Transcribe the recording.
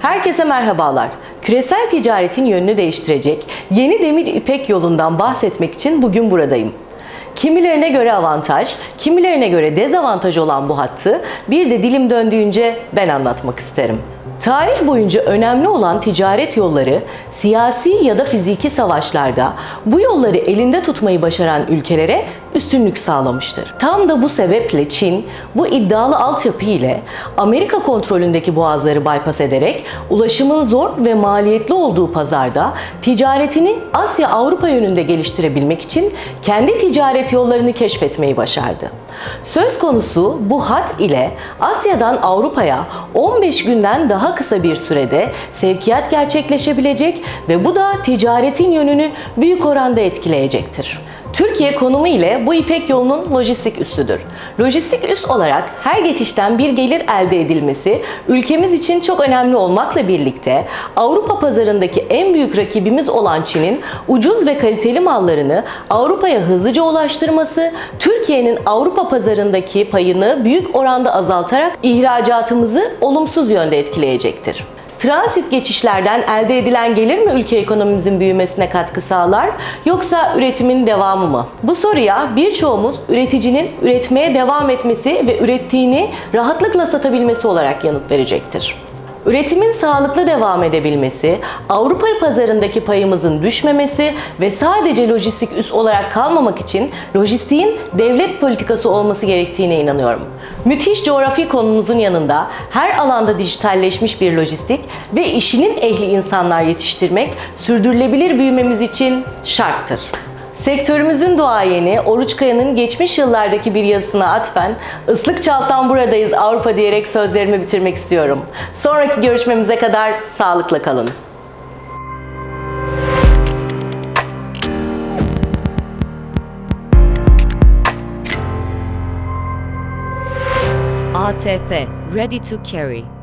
Herkese merhabalar. Küresel ticaretin yönünü değiştirecek yeni demir ipek yolundan bahsetmek için bugün buradayım. Kimilerine göre avantaj, kimilerine göre dezavantaj olan bu hattı bir de dilim döndüğünce ben anlatmak isterim. Tarih boyunca önemli olan ticaret yolları siyasi ya da fiziki savaşlarda bu yolları elinde tutmayı başaran ülkelere üstünlük sağlamıştır. Tam da bu sebeple Çin bu iddialı altyapı ile Amerika kontrolündeki boğazları bypass ederek ulaşımın zor ve maliyetli olduğu pazarda ticaretini Asya-Avrupa yönünde geliştirebilmek için kendi ticaret yollarını keşfetmeyi başardı. Söz konusu bu hat ile Asya'dan Avrupa'ya 15 günden daha kısa bir sürede sevkiyat gerçekleşebilecek ve bu da ticaretin yönünü büyük oranda etkileyecektir. Türkiye konumu ile bu İpek yolunun lojistik üssüdür. Lojistik üs olarak her geçişten bir gelir elde edilmesi ülkemiz için çok önemli olmakla birlikte Avrupa pazarındaki en büyük rakibimiz olan Çin'in ucuz ve kaliteli mallarını Avrupa'ya hızlıca ulaştırması Türkiye'nin Avrupa pazarındaki payını büyük oranda azaltarak ihracatımızı olumsuz yönde etkileyecektir. Transit geçişlerden elde edilen gelir mi ülke ekonomimizin büyümesine katkı sağlar yoksa üretimin devamı mı? Bu soruya birçoğumuz üreticinin üretmeye devam etmesi ve ürettiğini rahatlıkla satabilmesi olarak yanıt verecektir. Üretimin sağlıklı devam edebilmesi, Avrupa pazarındaki payımızın düşmemesi ve sadece lojistik üs olarak kalmamak için lojistiğin devlet politikası olması gerektiğine inanıyorum. Müthiş coğrafi konumuzun yanında her alanda dijitalleşmiş bir lojistik ve işinin ehli insanlar yetiştirmek sürdürülebilir büyümemiz için şarttır. Sektörümüzün duayeni Oruç Kaya'nın geçmiş yıllardaki bir yazısına atfen ıslık çalsam buradayız Avrupa diyerek sözlerimi bitirmek istiyorum. Sonraki görüşmemize kadar sağlıkla kalın. ATF Ready to Carry